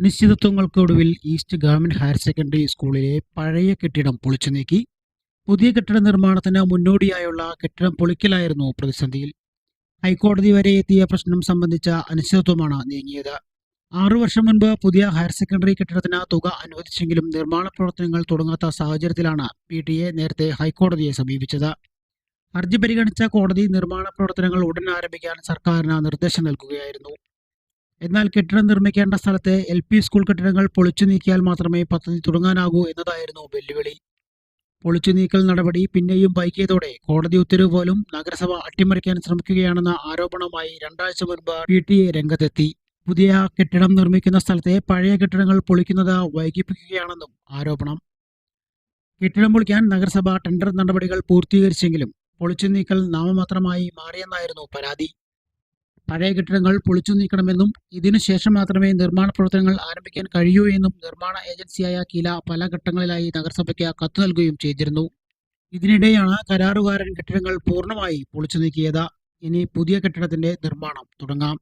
അനിശ്ചിതത്വങ്ങൾക്കൊടുവിൽ east government higher secondary സ്കൂളിലെ പഴയ കെട്ടിടം പൊളിച്ചു നീക്കി. പുതിയ കെട്ടിട നിർമ്മാണത്തിന് മുന്നോടിയായുള്ള കെട്ടിടം പൊളിക്കലായിരുന്നു പ്രതിസന്ധിയിൽ. ഹൈക്കോടതി വരെ എത്തിയ പ്രശ്നം സംബന്ധിച്ച അനിശ്ചിതത്വമാണ് നീങ്ങിയത്. ആറു വർഷം മുൻപ് പുതിയ ഹയർ സെക്കൻഡറി കെട്ടിടത്തിന് തുക അനുവദിച്ചെങ്കിലും നിർമ്മാണ പ്രവർത്തനങ്ങൾ തുടങ്ങാത്ത സാഹചര്യത്തിലാണ് പി ടി എ നേരത്തെ ഹൈക്കോടതിയെ സമീപിച്ചത്. ഹർജി പരിഗണിച്ച കോടതി നിർമ്മാണ പ്രവർത്തനങ്ങൾ ഉടൻ ആരംഭിക്കാൻ സർക്കാരിന് നിർദ്ദേശം നൽകുകയായിരുന്നു. എന്നാൽ കെട്ടിടം നിർമ്മിക്കേണ്ട സ്ഥലത്തെ എൽ പി സ്കൂൾ കെട്ടിടങ്ങൾ പൊളിച്ചു നീക്കിയാൽ മാത്രമേ പദ്ധതി തുടങ്ങാനാകൂ എന്നതായിരുന്നു വെല്ലുവിളി. പൊളിച്ചു നീക്കൽ നടപടി പിന്നെയും വൈകിയതോടെ കോടതി ഉത്തരവ് പോലും നഗരസഭ അട്ടിമറിക്കാൻ ശ്രമിക്കുകയാണെന്ന ആരോപണവുമായി രണ്ടാഴ്ച മുൻപ് പി ടി എ രംഗത്തെത്തി. പുതിയ കെട്ടിടം നിർമ്മിക്കുന്ന സ്ഥലത്തെ പഴയ കെട്ടിടങ്ങൾ പൊളിക്കുന്നത് വൈകിപ്പിക്കുകയാണെന്നും ആരോപണം. കെട്ടിടം പൊളിക്കാൻ നഗരസഭ ടെൻഡർ നടപടികൾ പൂർത്തീകരിച്ചെങ്കിലും പൊളിച്ചു നീക്കൽ നാമമാത്രമായി മാറിയെന്നായിരുന്നു പരാതി. പഴയ കെട്ടിടങ്ങൾ പൊളിച്ചു നീക്കണമെന്നും ഇതിനുശേഷം മാത്രമേ നിർമ്മാണ പ്രവർത്തനങ്ങൾ ആരംഭിക്കാൻ കഴിയൂ എന്നും നിർമ്മാണ ഏജൻസിയായ കില പല ഘട്ടങ്ങളിലായി നഗരസഭയ്ക്ക് കത്ത് നൽകുകയും ചെയ്തിരുന്നു. ഇതിനിടെയാണ് കരാറുകാരൻ കെട്ടിടങ്ങൾ പൂർണമായി പൊളിച്ചു നീക്കിയത്. ഇനി പുതിയ കെട്ടിടത്തിന്റെ നിർമ്മാണം തുടങ്ങാം.